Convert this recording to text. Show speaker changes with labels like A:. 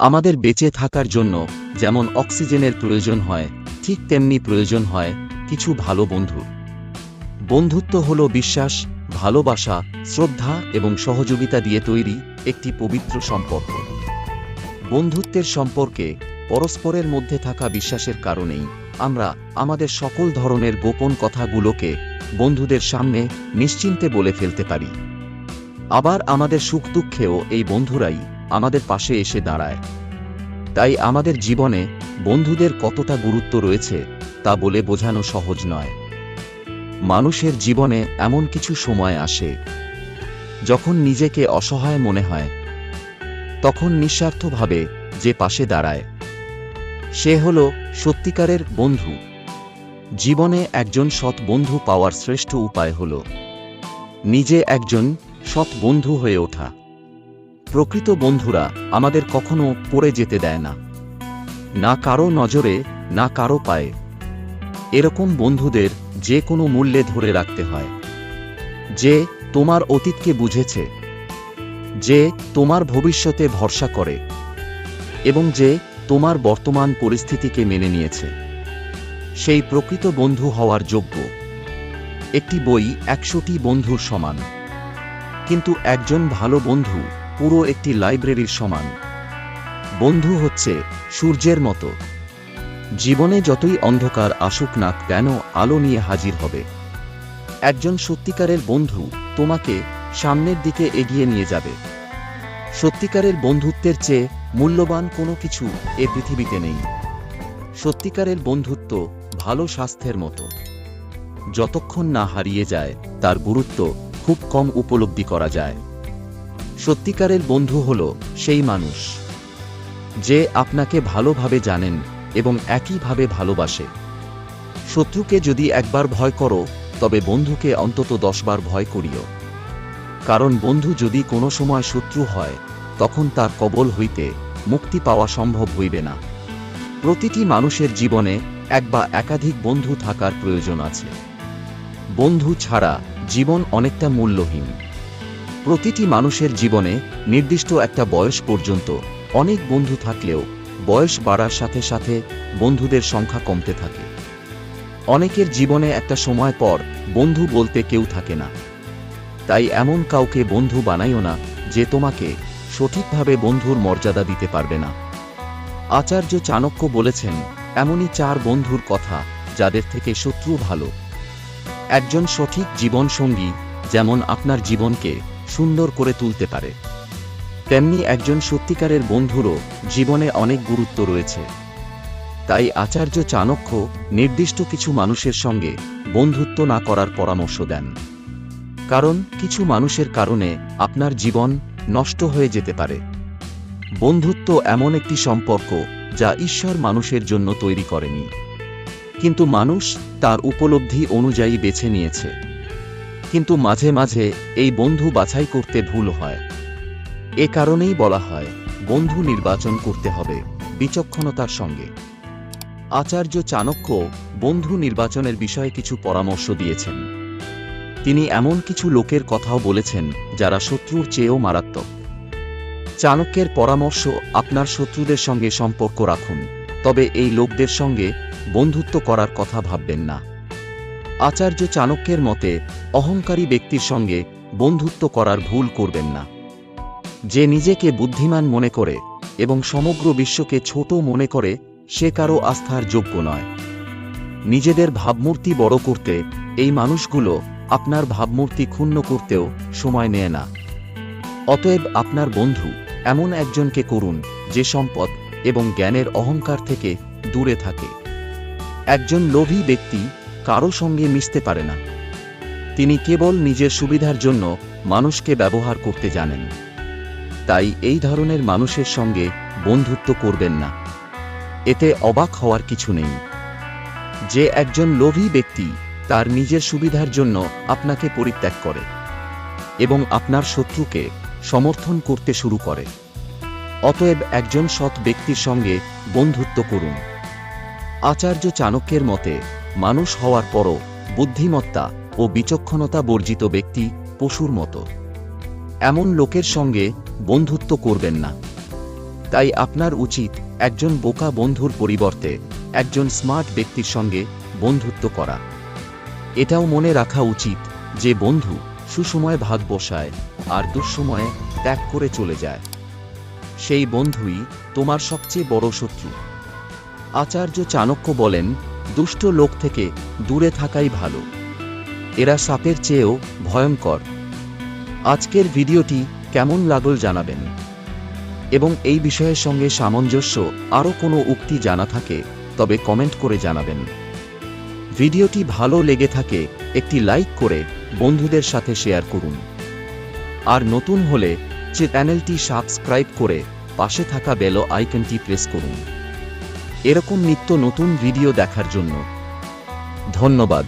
A: আমাদের বেঁচে থাকার জন্য যেমন অক্সিজেনের প্রয়োজন হয়, ঠিক তেমনি প্রয়োজন হয় কিছু ভালো বন্ধু। বন্ধুত্ব হল বিশ্বাস, ভালোবাসা, শ্রদ্ধা এবং সহযোগিতা দিয়ে তৈরি একটি পবিত্র সম্পর্ক। বন্ধুত্বের সম্পর্কে পরস্পরের মধ্যে থাকা বিশ্বাসের কারণেই আমরা আমাদের সকল ধরনের গোপন কথাগুলোকে বন্ধুদের সামনে নিশ্চিন্তে বলে ফেলতে পারি। আবার আমাদের সুখ দুঃখেও এই বন্ধুরাই আমাদের পাশে এসে দাঁড়ায়। তাই আমাদের জীবনে বন্ধুদের কতটা গুরুত্ব রয়েছে, তা বলে বোঝানো সহজ নয়। মানুষের জীবনে এমন কিছু সময় আসে, যখন নিজেকে অসহায় মনে হয়। তখন নিঃস্বার্থভাবে যে পাশে দাঁড়ায়, সে হল সত্যিকারের বন্ধু। জীবনে একজন সৎ বন্ধু পাওয়ার শ্রেষ্ঠ উপায় হল, নিজে একজন সৎ বন্ধু হয়ে ওঠা। প্রকৃত বন্ধুরা আমাদের কখনো পড়ে যেতে দেয় না। না কারও নজরে, না কারও পায়ে। এরকম বন্ধুদের যে কোনো মূল্যে ধরে রাখতে হয়। যে তোমার অতীতকে বুঝেছে। যে তোমার ভবিষ্যতে ভরসা করে। এবং যে তোমার বর্তমান পরিস্থিতিকে মেনে নিয়েছে। সেই প্রকৃত বন্ধু হওয়ার যোগ্য। একটি বই একশোটি বন্ধুর সমান। কিন্তু একজন ভালো বন্ধু পুরো একটি লাইব্রেরির সমান। বন্ধু হচ্ছে সূর্যের মতো। জীবনে যতই অন্ধকার আসুক না কেন আলো নিয়ে হাজির হবে। একজন সত্যিকারের বন্ধু তোমাকে সামনের দিকে এগিয়ে নিয়ে যাবে। সত্যিকারের বন্ধুত্বের চেয়ে মূল্যবান কোনো কিছু এ পৃথিবীতে নেই। সত্যিকারের বন্ধুত্ব ভালো স্বাস্থ্যের মতো। যতক্ষণ না হারিয়ে যায়, তার গুরুত্ব খুব কম উপলব্ধি করা যায়। সত্যিকারের বন্ধু হল সেই মানুষ, যে আপনাকে ভালোভাবে জানেন এবং একইভাবে ভালোবাসে। শত্রুকে যদি একবার ভয় করো, তবে বন্ধুকে অন্তত দশবার ভয় করিও। কারণ বন্ধু যদি কোনো সময় শত্রু হয়, তখন তার কবল হইতে মুক্তি পাওয়া সম্ভব হইবে না। প্রতিটি মানুষের জীবনে এক বা একাধিক বন্ধু থাকার প্রয়োজন আছে। বন্ধু ছাড়া জীবন অনেকটা মূল্যহীন। প্রতিটি মানুষের জীবনে নির্দিষ্ট একটা বয়স পর্যন্ত অনেক বন্ধু থাকলেও বয়স বাড়ার সাথে সাথে বন্ধুদের সংখ্যা কমতে থাকে। অনেকের জীবনে একটা সময় পর বন্ধু বলতে কেউ থাকে না। তাই এমন কাউকে বন্ধু বানাইও না যে তোমাকে সঠিকভাবে বন্ধুর মর্যাদা দিতে পারবে না। আচার্য চাণক্য বলেছেন, এমনই চার বন্ধুর কথা যাদের থেকে শত্রু ভালো। একজন সঠিক জীবনসঙ্গী যেমন আপনার জীবনকে সুন্দর করে তুলতে পারে। তেমনি একজন সত্যিকারের বন্ধুরও জীবনে অনেক গুরুত্ব রয়েছে। তাই আচার্য চাণক্য নির্দিষ্ট কিছু মানুষের সঙ্গে বন্ধুত্ব না করার পরামর্শ দেন। কারণ কিছু মানুষের কারণে আপনার জীবন নষ্ট হয়ে যেতে পারে। বন্ধুত্ব এমন একটি সম্পর্ক যা ঈশ্বর মানুষের জন্য তৈরি করেনি। কিন্তু মানুষ তার উপলব্ধি অনুযায়ী বেছে নিয়েছে। কিন্তু মাঝে মাঝে এই বন্ধু বাছাই করতে ভুল হয়। এ কারণেই বলা হয়, বন্ধু নির্বাচন করতে হবে বিচক্ষণতার সঙ্গে। আচার্য চাণক্য বন্ধু নির্বাচনের বিষয়ে কিছু পরামর্শ দিয়েছেন। তিনি এমন কিছু লোকের কথাও বলেছেন, যারা শত্রুর চেয়েও মারাত্মক। চাণক্যের পরামর্শ আপনার শত্রুদের সঙ্গে সম্পর্ক রাখুন, তবে এই লোকদের সঙ্গে বন্ধুত্ব করার কথা ভাববেন না। আচার্য চাণক্যের মতে, অহংকারী ব্যক্তির সঙ্গে বন্ধুত্ব করার ভুল করবেন না। যে নিজেকে বুদ্ধিমান মনে করে এবং সমগ্র বিশ্বকে ছোট মনে করে, সে কারও আস্থার যোগ্য নয়। নিজেদের ভাবমূর্তি বড় করতে, এই মানুষগুলো আপনার ভাবমূর্তি ক্ষুণ্ণ করতেও সময় নেয় না। অতএব আপনার বন্ধু এমন একজনকে করুন, যে সম্পদ এবং জ্ঞানের অহংকার থেকে দূরে থাকে। একজন লোভী ব্যক্তি কারও সঙ্গে মিশতে পারে না। তিনি কেবল নিজের সুবিধার জন্য মানুষকে ব্যবহার করতে জানেন। তাই এই ধরনের মানুষের সঙ্গে বন্ধুত্ব করবেন না। এতে অবাক হওয়ার কিছু নেই। যে একজন লোভী ব্যক্তি তার নিজের সুবিধার জন্য আপনাকে পরিত্যাগ করে এবং আপনার শত্রুকে সমর্থন করতে শুরু করে। অতএব একজন সৎ ব্যক্তির সঙ্গে বন্ধুত্ব করুন। আচার্য চাণক্যের মতে মানুষ হওয়ার পরও বুদ্ধিমত্তা ও বিচক্ষণতা বর্জিত ব্যক্তি পশুর মতো। এমন লোকের সঙ্গে বন্ধুত্ব করবেন না। তাই আপনার উচিত একজন বোকা বন্ধুর পরিবর্তে একজন স্মার্ট ব্যক্তির সঙ্গে বন্ধুত্ব করা। এটাও মনে রাখা উচিত যে বন্ধু সুসময়ে ভাগ বসায় আর দুঃসময়ে ত্যাগ করে চলে যায়। সেই বন্ধুই তোমার সবচেয়ে বড় শত্রু। আচার্য চাণক্য বলেন দুষ্ট লোক থেকে দূরে থাকাই ভালো। এরা সাপের চেয়েও ভয়ঙ্কর। আজকের ভিডিওটি কেমন লাগল জানাবেন। এবং এই বিষয়ের সঙ্গে সামঞ্জস্য আরও কোনো উক্তি জানা থাকে, তবে কমেন্ট করে জানাবেন। ভিডিওটি ভালো লেগে থাকে, একটি লাইক করে বন্ধুদের সাথে শেয়ার করুন। আর নতুন হলে চ্যানেলটি সাবস্ক্রাইব করে পাশে থাকা বেল আইকনটি প্রেস করুন। এরকম নিত্য নতুন ভিডিও দেখার জন্য। ধন্যবাদ।